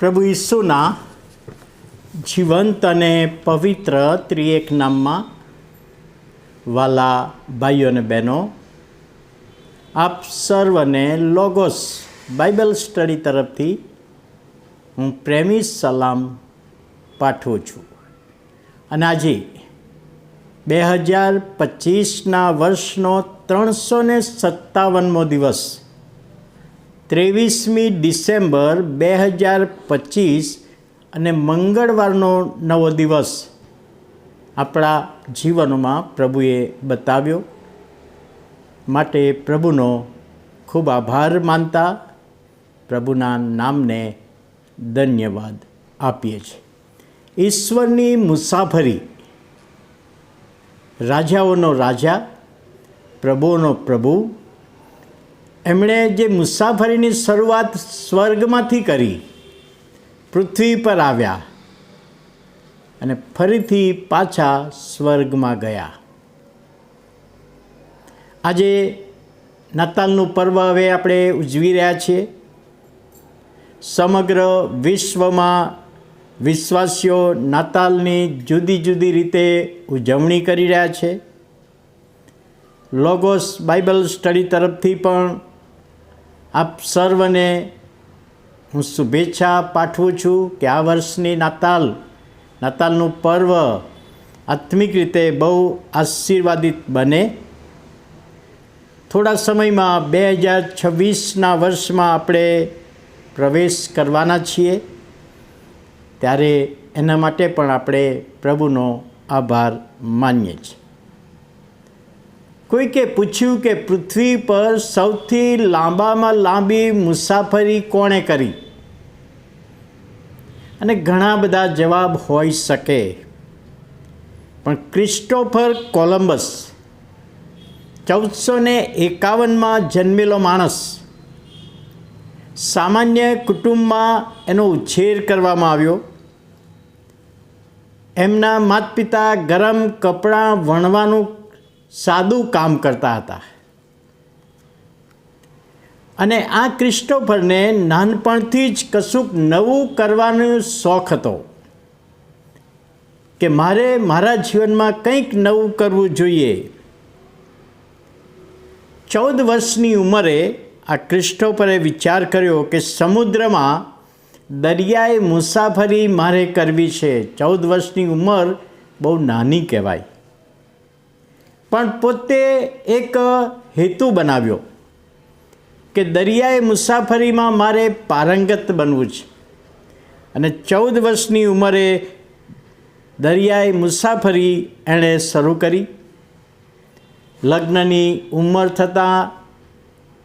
પ્રભુ ઈસુના જીવંત અને પવિત્ર ત્રિએક નામમાં વાલા ભાઈઓ અને બહેનો, આપ સર્વને લોગોસ બાઇબલ સ્ટડી તરફથી હું પ્રેમી સલામ પાઠવું છું. અને આજે બે હજાર પચીસના વર્ષનો ત્રણસો સત્તાવનમો દિવસ ત્રેવીસમી ડિસેમ્બર બે હજાર પચીસ અને મંગળવારનો નવો દિવસ આપણા જીવનમાં પ્રભુએ બતાવ્યો. માટે પ્રભુનો ખૂબ આભાર માનતા પ્રભુના નામને ધન્યવાદ આપીએ છીએ. ઈશ્વરની મુસાફરી, રાજાઓનો રાજા પ્રભુઓનો પ્રભુ એમણે જે મુસાફરીની શરૂઆત સ્વર્ગમાંથી કરી, પૃથ્વી પર આવ્યા અને ફરીથી પાછા સ્વર્ગમાં ગયા. આજે નાતાલનું પર્વ હવે આપણે ઉજવી રહ્યા છીએ. સમગ્ર વિશ્વમાં વિશ્વાસીઓ નાતાલની જુદી જુદી રીતે ઉજવણી કરી રહ્યા છે. લોગોસ બાઇબલ સ્ટડી તરફથી પણ આપ સર્વને હું શુભેચ્છા પાઠવું છું કે આ વર્ષની નાતાલ, નાતાલનું પર્વ આત્મિક રીતે બહુ આશીર્વાદિત બને. થોડા સમયમાં બે હજાર છવ્વીસના વર્ષમાં આપણે પ્રવેશ કરવાના છીએ. ત્યારે એના માટે પણ આપણે પ્રભુનો આભાર માનીએ છીએ. કોઈકે પૂછ્યું કે પૃથ્વી પર સૌથી લાંબામાં લાંબી મુસાફરી કોણે કરી? અને ઘણા બધા જવાબ હોઈ શકે. પણ ક્રિસ્ટોફર કોલમ્બસ ચૌદસો ને એકાવનમાં જન્મેલો માણસ, સામાન્ય કુટુંબમાં એનો ઉછેર કરવામાં આવ્યો. એમના માતા પિતા ગરમ કપડાં વણવાનું સાદું કામ કરતા હતા. અને આ ક્રિસ્ટોફરને નાનપણથી જ કશુંક નવું કરવાનો શોખ હતો કે મારે મારા જીવનમાં કંઈક નવું કરવું જોઈએ. ચૌદ વર્ષની ઉંમરે આ ક્રિસ્ટોફરે વિચાર કર્યો કે સમુદ્રમાં દરિયાએ મુસાફરી મારે કરવી છે. ચૌદ વર્ષની ઉંમર બહુ નાની કહેવાય. પણ પોતે એક હેતુ બનાવ્યો કે દરિયાએ મુસાફરીમાં મારે પારંગત બનવું છે. અને ચૌદ વર્ષની ઉંમરે દરિયાએ મુસાફરી એણે શરૂ કરી. લગ્નની ઉંમર થતાં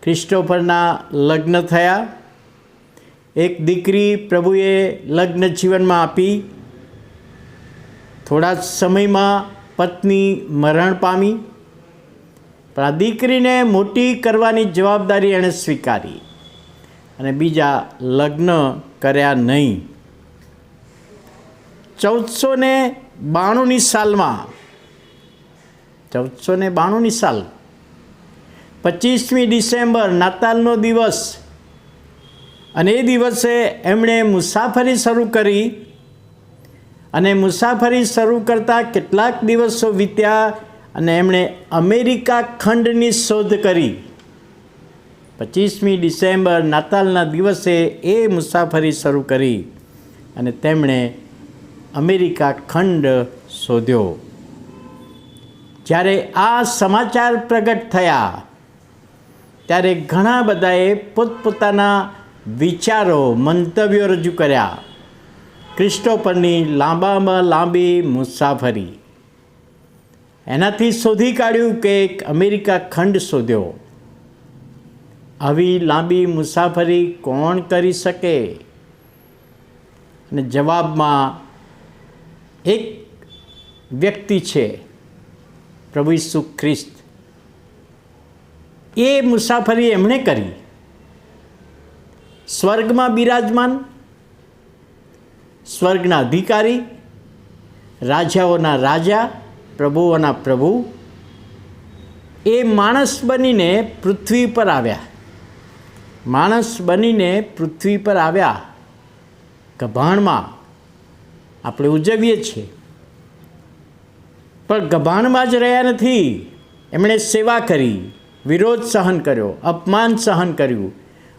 ક્રિસ્ટોફરના લગ્ન થયા. એક દીકરી પ્રભુએ લગ્ન જીવનમાં આપી. થોડા જ સમયમાં પત્ની મરણ પામી પણ આ દીકરીને મોટી કરવાની જવાબદારી એણે સ્વીકારી અને બીજા લગ્ન કર્યા નહીં. ચૌદસો ને બાણુંની સાલમાં ચૌદસો ને બાણુંની સાલ, પચીસમી ડિસેમ્બર નાતાલનો દિવસ અને એ દિવસે એમણે મુસાફરી શરૂ કરી અને મુસાફરી શરૂ કરતાં કેટલાક દિવસો વીત્યા અને એમણે અમેરિકા ખંડની શોધ કરી. પચીસમી ડિસેમ્બર નાતાલના દિવસે એ મુસાફરી શરૂ કરી અને તેમણે અમેરિકા ખંડ શોધ્યો. જ્યારે આ સમાચાર પ્રગટ થયા, ત્યારે ઘણા બધાએ પોતપોતાના વિચારો, મંતવ્યો રજૂ કર્યા. ક્રિસ્ટોફરની લાંબામાં લાંબી મુસાફરી. એનાથી શોધી કાઢ્યું કે એક અમેરિકા ખંડ શોધ્યો. આવી લાંબી મુસાફરી કોણ કરી શકે? અને જવાબમાં એક વ્યક્તિ છે, પ્રભુ ઈસુ ખ્રિસ્ત. એ મુસાફરી એમણે કરી. સ્વર્ગમાં બિરાજમાન સ્વર્ગના અધિકારી, રાજાઓના રાજા, પ્રભુઓના પ્રભુ, એ માણસ બનીને પૃથ્વી પર આવ્યા. માણસ બનીને પૃથ્વી પર આવ્યા. ગભાણમાં આપણે ઉજવીએ છીએ. પણ ગભાણમાં જ રહ્યા નથી. એમણે સેવા કરી, વિરોધ સહન કર્યો, અપમાન સહન કર્યું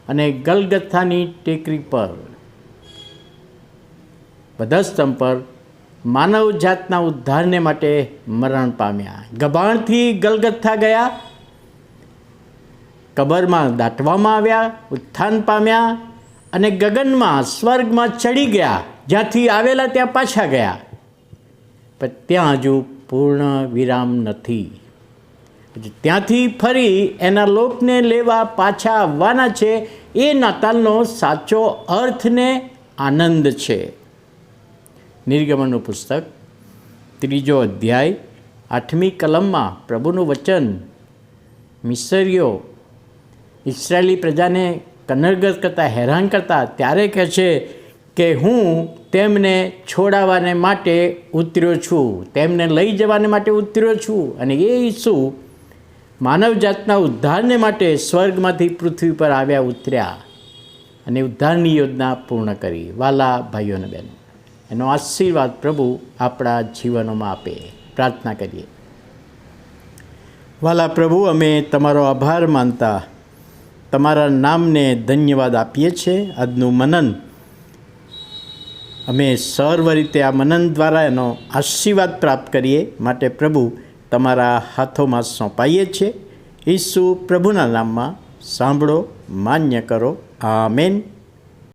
અને ગલગથ્થાની ટેકરી પર વધસ્તંભ પર માનવ જાતના ઉદ્ધારને માટે મરણ પામ્યા. ગભાણથી ગલગથ્થા ગયા. કબરમાં દાટવામાં આવ્યા, ઉત્થાન પામ્યા અને ગગનમાં સ્વર્ગમાં ચડી ગયા. જ્યાંથી આવેલા ત્યાં પાછા ગયા. પણ ત્યાં હજુ પૂર્ણ વિરામ નથી. ત્યાંથી ફરી એના લોકને લેવા પાછા આવવાના છે. એ નાતાલનો સાચો અર્થને આનંદ છે. નિર્ગમનનું પુસ્તક, ત્રીજો અધ્યાય, આઠમી કલમમાં પ્રભુનું વચન. મિસરીઓ, ઇસરાયેલી પ્રજાને કનરગત કરતાં, હેરાન કરતા ત્યારે કહે છે કે હું તેમને છોડાવવાને માટે ઉતર્યો છું. તેમને લઈ જવાને માટે ઉતર્યો છું અને એ ઈસુ માનવજાતના ઉદ્ધારને માટે સ્વર્ગમાંથી પૃથ્વી પર આવ્યા ઉતર્યા અને ઉદ્ધારની યોજના પૂર્ણ કરી. વાલા ભાઈઓ અને બહેનો એનો આશીર્વાદ પ્રભુ આપણા જીવનોમાં આપે. પ્રાર્થના કરીએ. વાલા પ્રભુ, અમે તમારો આભાર માનતા તમારા નામને ધન્યવાદ આપીએ છીએ. આજનું મનન અમે સર્વ રીતે આ મનન દ્વારા એનો આશીર્વાદ પ્રાપ્ત કરીએ માટે પ્રભુ તમારા હાથોમાં સોંપાઈએ છીએ. ઈસુ પ્રભુના નામમાં સાંભળો, માન્ય કરો. આમેન.